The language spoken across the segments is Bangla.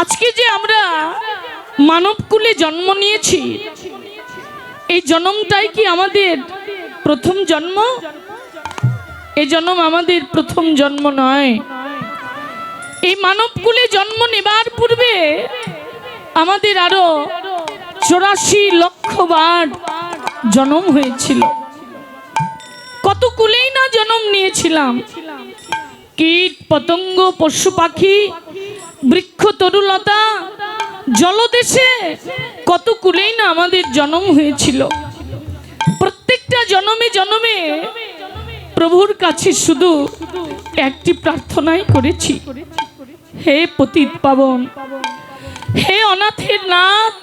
আজকে যে আমরা মানবকুলে জন্ম নিয়েছি, এই জন্মটাই কি আমাদের প্রথম জন্ম? এই জন্ম আমাদের প্রথম জন্ম নয়। এই মানবকুলে জন্ম নেবার পূর্বে আমাদের আরও চৌরাশি লক্ষ বার জন্ম হয়েছিল। কত কুলেই না জন্ম নিয়েছিলাম। কীট, পতঙ্গ, পশু পাখি বৃক্ষ তরুলতা, জলদেশে কত কুলেই না আমাদের জন্ম হয়েছিল। প্রত্যেকটা জন্মে জন্মে প্রভুর কাছে শুধু একটি প্রার্থনাই করেছি। হে পতিত পাবন, হে অনাথের নাথ,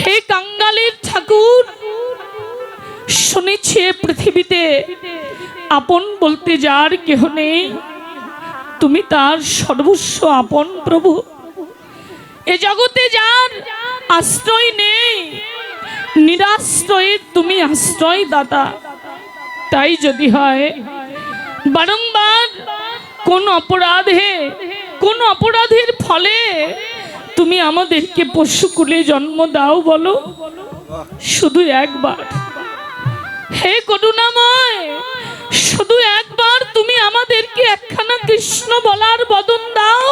হে কাঙ্গালের ঠাকুর, শুনেছি পৃথিবীতে, আপন বলতে যার কেহ নেই। তুমি তার সর্বস্ব আপন প্রভু। এ জগতে যার আশ্রয় নেই নিরাশ্রয়ের তুমি আশ্রয় দাতা তাই যদি হয়, বারংবার কোন অপরাধে, কোন অপরাধের ফলে তুমি আমাদেরকে পশুকুলে জন্ম দাও বলো। শুধু একবার। হে করুণাময় শুধু একবার তুমি আমাদেরকে একখানা কৃষ্ণ বলার বদন দাও।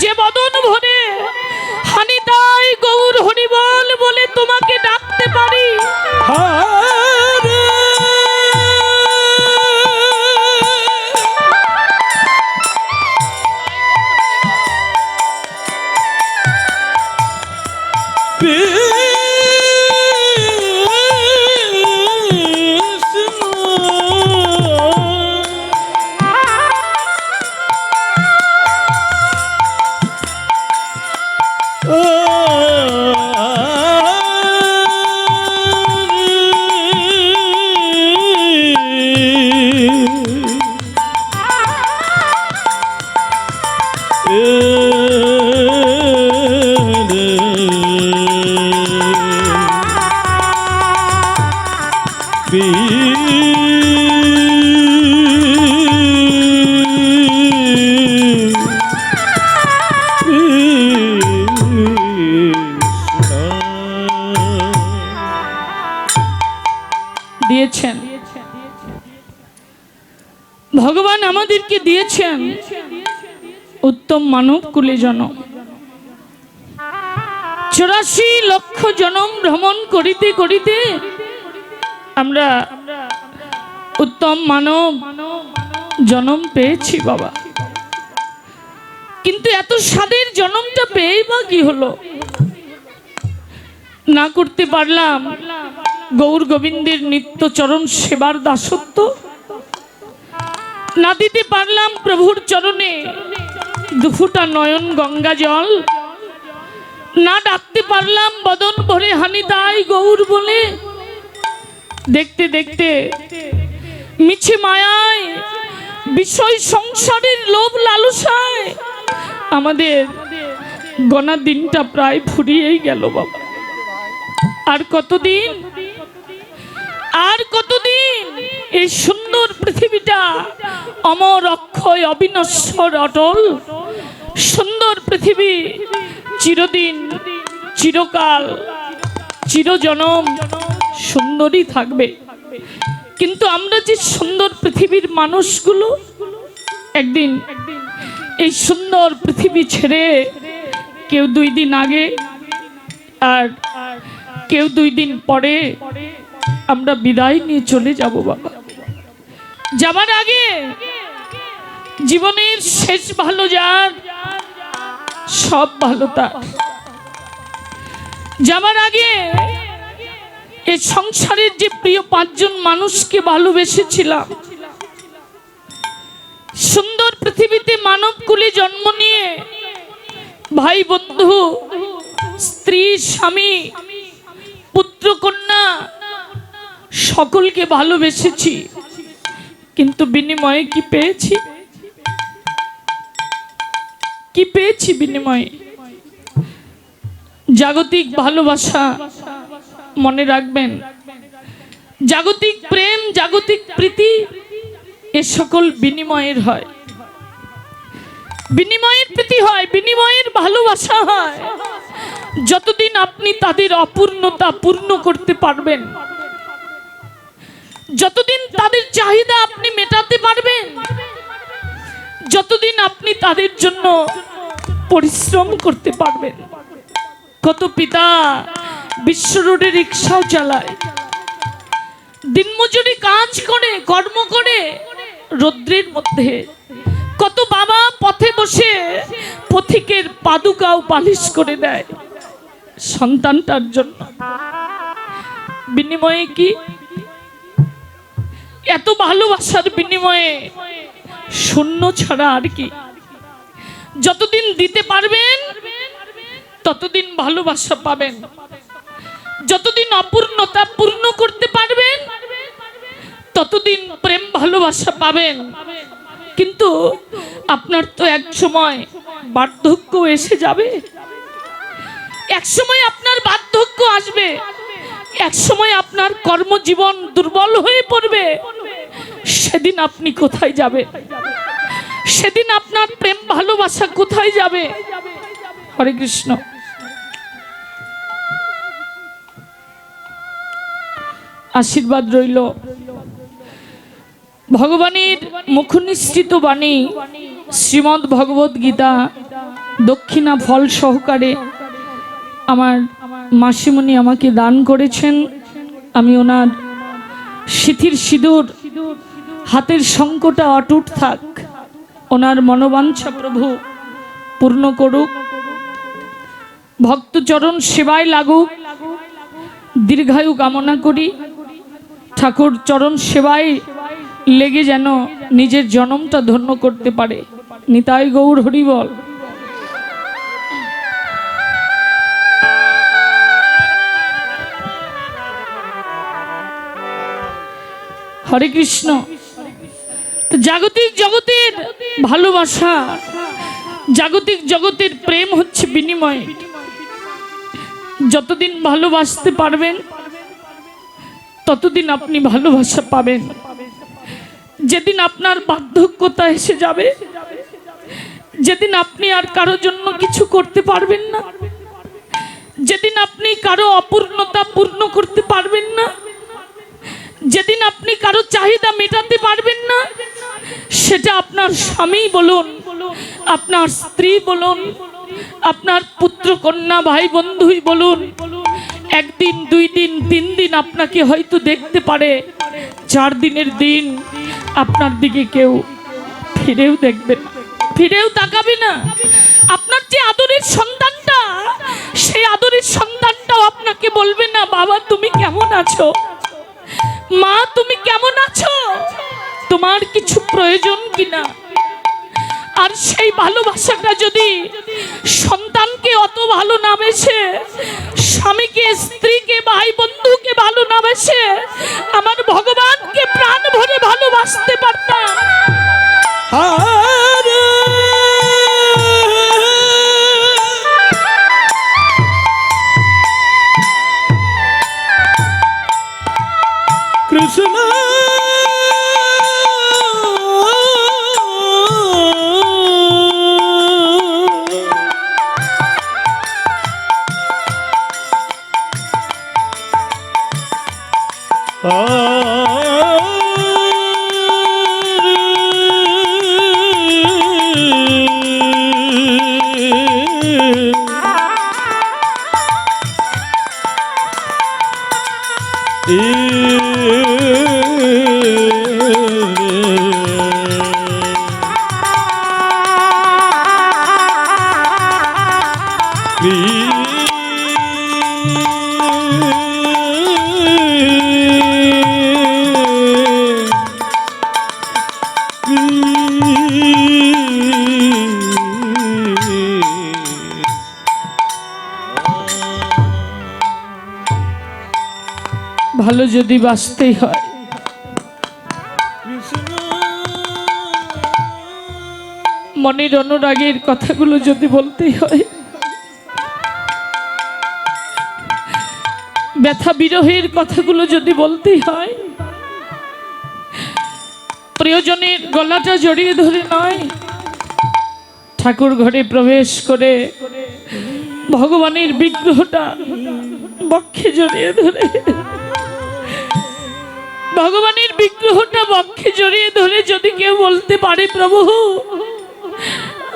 যে বদন ভরে দিয়েছেন উত্তম মানব কুলে জনম। চৌরাশি লক্ষ জনম ভ্রমণ করিতে করিতে আমরা উত্তম মানব জনম পেয়েছি বাবা। কিন্তু এত স্বাদের জনমটা পেয়ে বা কি হলো? না করতে পারলাম। গৌর গোবিন্দের নিত্য চরণ সেবার দাসত্ব। না দিতে পারলাম প্রভুর চরণে। দুফুটা নয়ন, গঙ্গা জল। না ডাকতে পারলাম বদন ভরে হানি দাই গৌর বলে। দেখতে দেখতে মিছে মায়ায় বিষয় সংসারের লোভ লালসায় আমাদের গনা দিনটা প্রায় ফুরিয়েই গেল বাবা। আর কতদিন? আর কতদিন এই সুন্দর পৃথিবীটা অমর অক্ষয় অবিনশ্বর অটল? সুন্দর পৃথিবী চিরদিন, চিরকাল, চিরজনম সুন্দরই থাকবে। কিন্তু আমরা যে সুন্দর পৃথিবীর মানুষগুলো, একদিন এই সুন্দর পৃথিবী ছেড়ে কেউ দুই দিন আগে আর কেউ দুই দিন পরে আমরা বিদায় নিয়ে চলে যাব বাবা। যাবার আগে জীবনের শেষ ভালো যার, সব ভালো তার। যাবার আগে এই সংসারের যে প্রিয় পাঁচজন মানুষকে ভালোবেসেছিলাম, সুন্দর পৃথিবীতে মানব কুলে জন্ম নিয়ে ভাই বন্ধু, স্ত্রী, স্বামী, পুত্র, কন্যা সকলকে ভালোবেসেছি। কিন্তু বিনিময়ে কি পেয়েছি? কি পেয়েছি বিনিময়ে? জাগতিক ভালোবাসা মনে রাখবেন। জাগতিক প্রেম, জাগতিক প্রীতি এ সকল বিনিময়ের হয়। বিনিময়ের প্রীতি হয়, বিনিময়ের ভালোবাসা হয়। যতদিন আপনি তাদের অপূর্ণতা পূর্ণ করতে পারবেন যতদিন তাদের চাহিদা আপনি মেটাতে পারবেন, যতদিন আপনি তাদের জন্য পরিশ্রম করতে পারবেন। কত পিতা বিশ্ব রোডে রিক্সাও চালায়, দিনমজুরি কাজ করে, কর্ম করে রৌদ্রের মধ্যে। কত বাবা পথে বসে পথিকের পাদুকাও পালিশ করে দেয় সন্তানটার জন্য। বিনিময়ে কি এত ভালোবাসার বিনিময়ে শূন্য ছাড়া আর কি? যতদিন দিতে পারবেন, ততদিন ভালোবাসা পাবেন। যতদিন অপূর্ণতা পূর্ণ করতে পারবেন, ততদিন প্রেম ভালোবাসা পাবেন। কিন্তু আপনার তো এক সময় বার্ধক্য এসে যাবে। এক সময় আপনার বার্ধক্য আসবে। এক সময় আপনার কর্মজীবন দুর্বল হয়ে পড়বে। সেদিন আপনি কোথায় যাবেন সেদিন আপনার প্রেম ভালোবাসা কোথায় যাবে? হরে কৃষ্ণ। আশীর্বাদ রইল। ভগবানের মুখনিসৃত বাণী শ্রীমদ্ ভগবত গীতা দক্ষিণা ফল সহকারে আমার মাসিমণি আমাকে দান করেছেন। আমি ওনার সিথির সিঁদুর, হাতের শঙ্কটা অটুট থাক। ওনার মনোবাঞ্ছা প্রভু পূর্ণ করুক। ভক্তচরণ সেবায় লাগুক। দীর্ঘায়ু কামনা করি। ঠাকুর চরণ সেবায় লেগে যেন নিজের জনমটা ধন্য করতে পারে। নিতাই গৌর হরিবল। হরে কৃষ্ণ। জাগতিক জগতের ভালোবাসা, জাগতিক জগতের প্রেম হচ্ছে বিনিময়। যতদিন ভালোবাসতে পারবেন, ততদিন আপনি ভালোবাসা পাবেন। যেদিন আপনার বার্ধক্যতা এসে যাবে, যেদিন আপনি আর কারোর জন্য কিছু করতে পারবেন না, যেদিন আপনি কারও অপূর্ণতা পূর্ণ করতে পারবেন না যেদিন আপনি কারও চাহিদা মেটাতে পারবেন না, সেটা আপনার স্বামী বলুন, আপনার স্ত্রী বলুন, আপনার পুত্র, কন্যা, ভাই, বন্ধুই বলুন, একদিন, দুই দিন, তিন দিন আপনাকে হয়তো দেখতে পারে, চার দিনের দিন আপনার দিকে কেউ ফিরেও দেখবে না, ফিরেও তাকাবে না। আপনার যে আদরের সন্তানটা, সেই আদরের সন্তানটাও আপনাকে বলবে না, বাবা, তুমি কেমন আছো? মা, তুমি কেমন আছো? তোমার কিছু প্রয়োজন কিনা? আর সেই ভালোবাসাটা যদি সন্তানকে অত ভালো না বেসে স্বামীকে, স্ত্রীকে ভাই বন্ধুকে ভালো না বেসে আমার ভগবানকে প্রাণ ভরে ভালোবাসতে পারতাম? যদি বাঁচতেই হয়। মনের অনুরাগের কথাগুলো যদি বলতেই হয়। ব্যথা বিরহের কথাগুলো যদি বলতেই হয়। প্রিয়জনের গলাটা জড়িয়ে ধরে নয়। ঠাকুর ঘরে প্রবেশ করে ভগবানের বিগ্রহটা বক্ষে জড়িয়ে ধরে। ভগবানের বিগ্রহটা বক্ষে জড়িয়ে ধরে যদি কেউ বলতে পারে, প্রভু,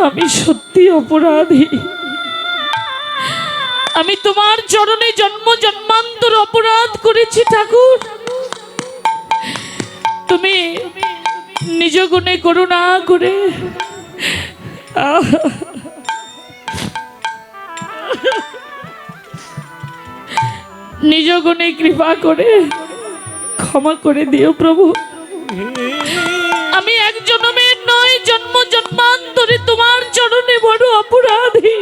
আমি সত্যি অপরাধী। আমি তোমার চরণে জন্ম, জন্মান্তর অপরাধ করেছি, ঠাকুর। তুমি নিজ গুণে করুণা করে নিজ গুণে কৃপা করে ক্ষমা করে দিও প্রভু। আমি এক জন্মের নয়, জন্ম জন্মান্তরে তোমার চরণে বড় অপরাধী।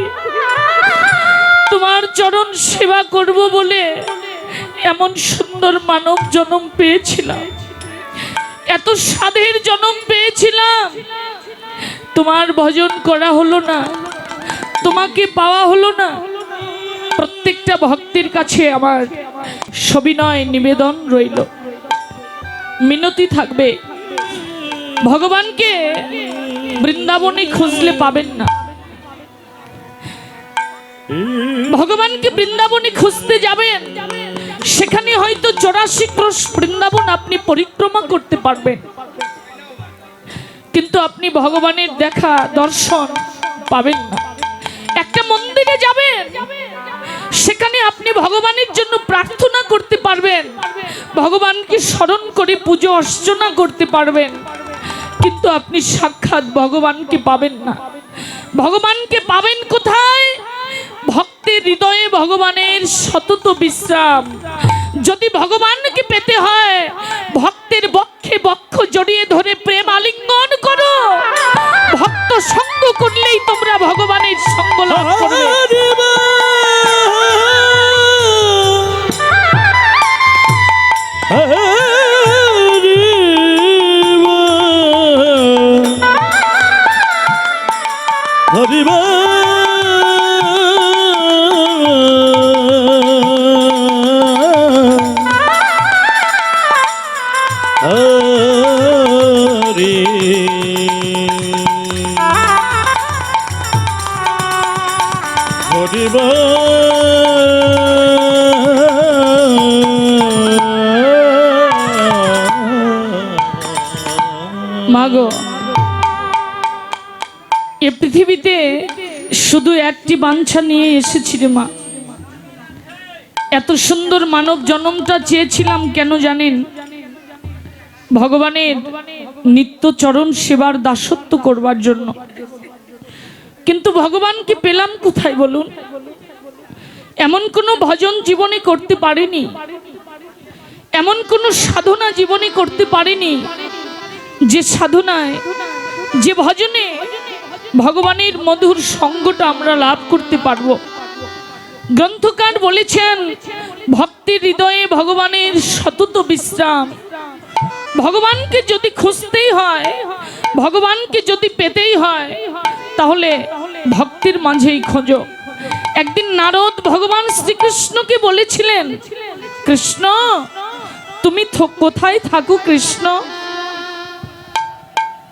তোমার চরণ সেবা করব বলে এমন সুন্দর মানব জন্ম পেয়েছিলাম। এত সাধের জন্ম পেয়েছিলাম। তোমার ভজন করা হলো না, তোমাকে পাওয়া হলো না। প্রত্যেকটা ভক্তের কাছে আমার সবিনয় নিবেদন রইল। মিনতি থাকবে। ভগবানকে বৃন্দাবনে খুঁজলে পাবেন না। ভগবানকে বৃন্দাবনে খুঁজতে যাবেন, সেখানে হয়তো চৌরাশি ক্রোশ বৃন্দাবন আপনি পরিক্রমা করতে পারবেন। কিন্তু আপনি ভগবানের দেখা দর্শন পাবেন না। একটা মন্দিরে যাবেন সেখানে আপনি ভগবানের জন্য প্রার্থনা করতে পারবেন। ভগবানকে স্মরণ করে পুজো অর্চনা করতে পারবেন। কিন্তু আপনি সাক্ষাৎ ভগবানকে পাবেন না। ভগবানকে পাবেন কোথায়? ভক্তের হৃদয়ে ভগবানের সতত বিশ্রাম। যদি ভগবানকে পেতে হয়, ভক্তের বক্ষে বক্ষ জড়িয়ে ধরে প্রেম আলিঙ্গন করো। ভক্ত সঙ্গ করলেই তোমরা ভগবানের সঙ্গ লাভ করবে। মাগো, এ পৃথিবীতে শুধু একটি বাঞ্ছা নিয়ে এসেছি রে মা। এত সুন্দর মানব জন্মটা চেয়েছিলাম কেন জানেন? ভগবানের নিত্য চরণ সেবার দাসত্ব করবার জন্য। কিন্তু ভগবানকে পেলাম কোথায় বলুন? এমন কোনো ভজন জীবনে করতে পারেনি। এমন কোনো সাধনা জীবনে করতে পারেনি। যে সাধনায়, যে ভজনে ভগবানের মধুর সঙ্গটা আমরা লাভ করতে পারব। গ্রন্থকার বলেছেন, ভক্তির হৃদয়ে ভগবানের সতত বিশ্রাম। ভগবানকে যদি খুঁজতেই হয়, ভগবানকে যদি পেতেই হয়, তাহলে ভক্তির মাঝেই খোঁজো। একদিন নারদ ভগবান শ্রীকৃষ্ণকে বলেছিলেন, কৃষ্ণ, তুমি কোথায় থাকো কৃষ্ণ?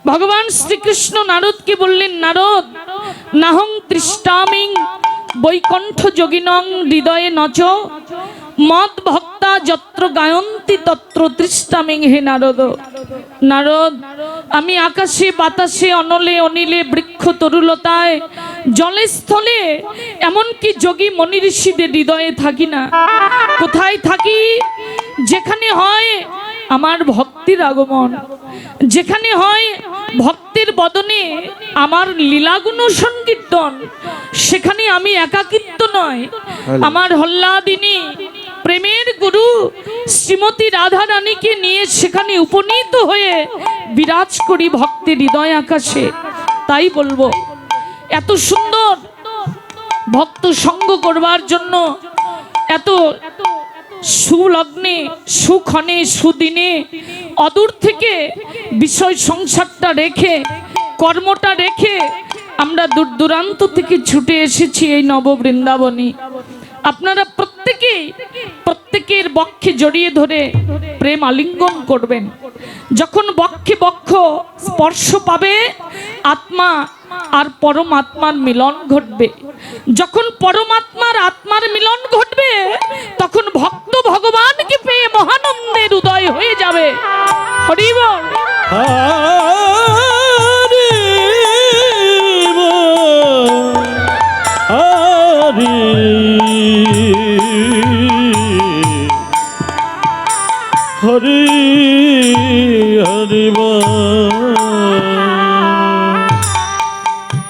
ভগবান শ্রীকৃষ্ণ নারদকে বললেন, নারদ, নাহং তৃষ্টামিং বৈকণ্ঠ যোগিনং হৃদয়ে নচ। মদ ভক্তা যত্র গায়ন্তি তত্র তৃষ্টামিং হে নারদ। নারদ, আমি আকাশে, বাতাসে, অনলে, অনিলে, বৃক্ষ তরুলতায়, জলে, স্থলে এমনকি যোগী মনি ঋষিদের হৃদয়ে থাকি না। কোথায় থাকি? যেখানে হয় আমার ভক্তির আগমন। যেখানে হয় ভক্তের বদনে আমার লীলাগুণ সংকীর্তন সেখানে আমি একাকিত্ব নয়। আমার হল্লাদিনী প্রেমের গুরু শ্রীমতী রাধা রানীকে নিয়ে সেখানে উপনীত হয়ে বিরাজ করি ভক্তের হৃদয় আকাশে। তাই বলব এত সুন্দর ভক্ত সঙ্গ করবার জন্য এত সুলগ্নে সুক্ষণে সুদিনে অদূর থেকে বিষয় সংসারটা রেখে, কর্মটা রেখে আমরা দূর দূরান্ত থেকে ছুটে এসেছি এই নব বৃন্দাবনী আপনারা প্রত্যেকেই, প্রত্যেকের বক্ষে জড়িয়ে ধরে প্রেম আলিঙ্গন করবেন। যখন বক্ষে বক্ষ স্পর্শ পাবে, আত্মা আর পরমাত্মার মিলন ঘটবে। যখন পরমাত্মার আত্মার মিলন ঘটবে, তখন ভক্ত উদয় হয়ে যাবে। হরি